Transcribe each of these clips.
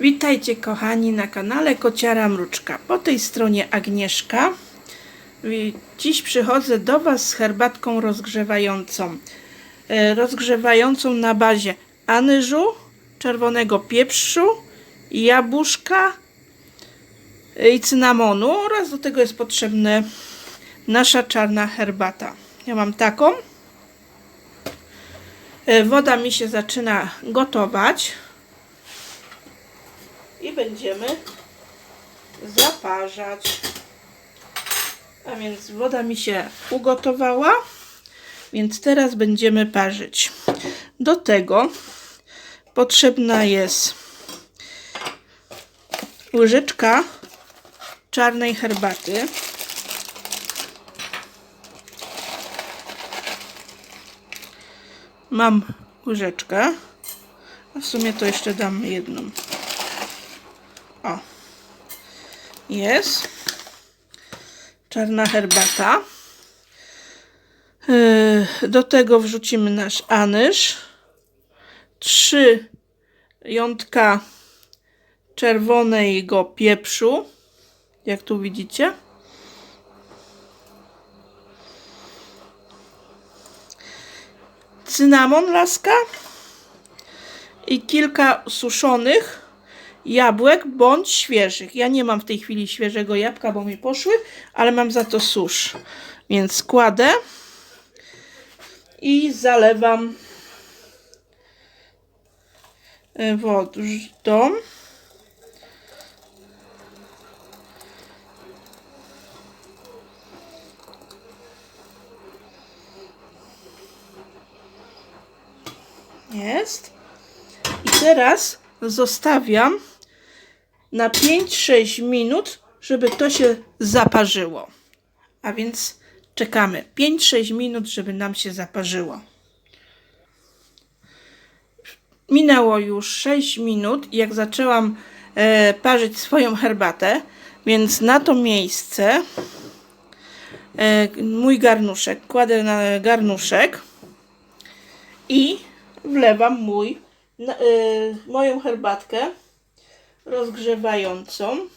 Witajcie kochani na kanale Kociara Mruczka. Po tej stronie Agnieszka. Dziś przychodzę do Was z herbatką rozgrzewającą. E, Rozgrzewającą na bazie anyżu, czerwonego pieprzu, jabłuszka i cynamonu oraz do tego jest potrzebna nasza czarna herbata. Ja mam taką. E, Woda mi się zaczyna gotować i będziemy zaparzać. A więc woda mi się ugotowała, więc teraz będziemy parzyć. Do tego potrzebna jest łyżeczka czarnej herbaty. Mam łyżeczkę, a w sumie to jeszcze dam jedną. O. Jest. Czarna herbata. Yy, Do tego wrzucimy nasz anyż. Trzy jątka czerwonego pieprzu. Jak tu widzicie. Cynamon laska. I kilka suszonych jabłek bądź świeżych. Ja nie mam w tej chwili świeżego jabłka, bo mi poszły, ale mam za to susz. Więc kładę i zalewam y, wodą. Jest. I teraz zostawiam na 5-6 minut, żeby to się zaparzyło. A więc czekamy 5-6 minut, żeby nam się zaparzyło. Minęło już 6 minut, jak zaczęłam e, parzyć swoją herbatę, więc na to miejsce e, mój garnuszek kładę na garnuszek i wlewam mój, y, moją herbatkę rozgrzewającą,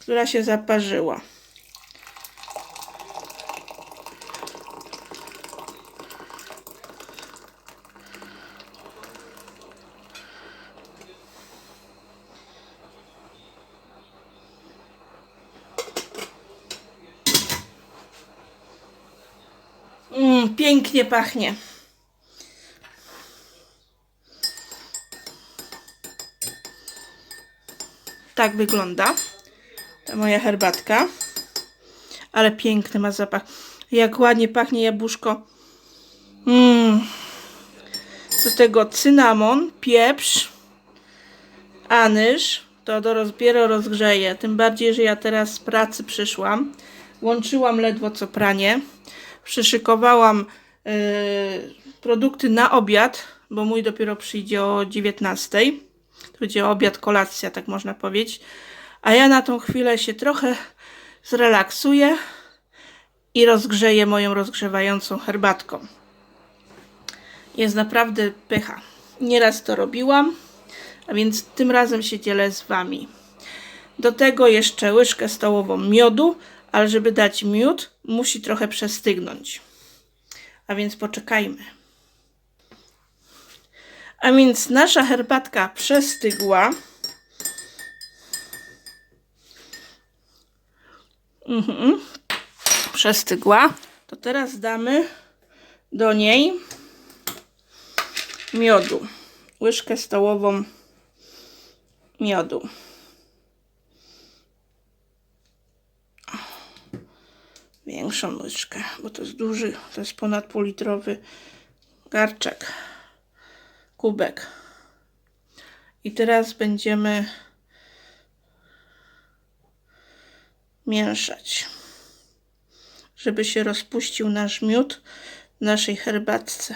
która się zaparzyła. Mm, pięknie pachnie. Tak wygląda ta moja herbatka. Ale piękny ma zapach. Jak ładnie pachnie jabłuszko. Mm. Do tego cynamon, pieprz, anyż. To dopiero rozgrzeje. Tym bardziej, że ja teraz z pracy przyszłam. Łączyłam ledwo co pranie. Przyszykowałam yy, produkty na obiad, bo mój dopiero przyjdzie o 19. To będzie obiad, kolacja, tak można powiedzieć. A ja na tą chwilę się trochę zrelaksuję i rozgrzeję moją rozgrzewającą herbatką. Jest naprawdę pycha. Nieraz to robiłam, a więc tym razem się dzielę z Wami. Do tego jeszcze łyżkę stołową miodu, ale żeby dać miód, musi trochę przestygnąć. A więc poczekajmy. A więc nasza herbatka przestygła. Mhm. Przestygła. To teraz damy do niej miodu. Łyżkę stołową miodu. Większą łyżkę, bo to jest duży, to jest ponad półlitrowy garczek kubek. I teraz będziemy mieszać, żeby się rozpuścił nasz miód w naszej herbatce.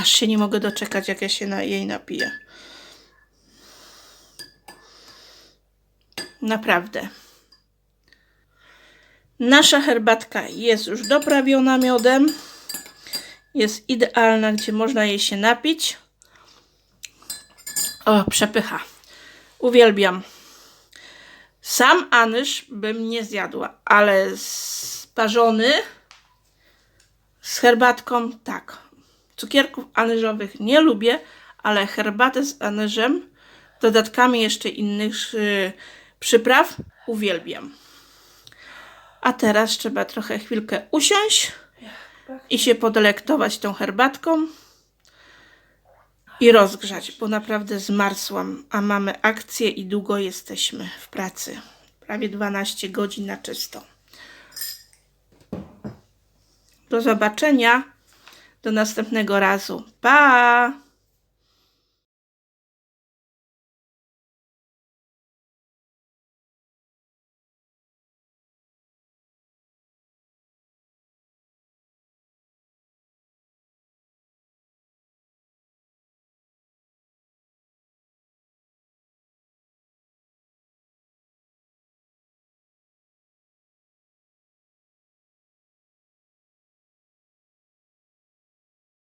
Aż się nie mogę doczekać, jak ja się na jej napiję. Naprawdę. Nasza herbatka jest już doprawiona miodem. Jest idealna, gdzie można jej się napić. O, przepycha. Uwielbiam. Sam anyż bym nie zjadła, ale sparzony z herbatką tak. Cukierków anyżowych nie lubię, ale herbatę z anyżem, dodatkami jeszcze innych y, przypraw uwielbiam. A teraz trzeba trochę chwilkę usiąść i się podelektować tą herbatką i rozgrzać, bo naprawdę zmarzłam, a mamy akcję i długo jesteśmy w pracy. Prawie 12 godzin na czysto. Do zobaczenia. Do następnego razu. Pa!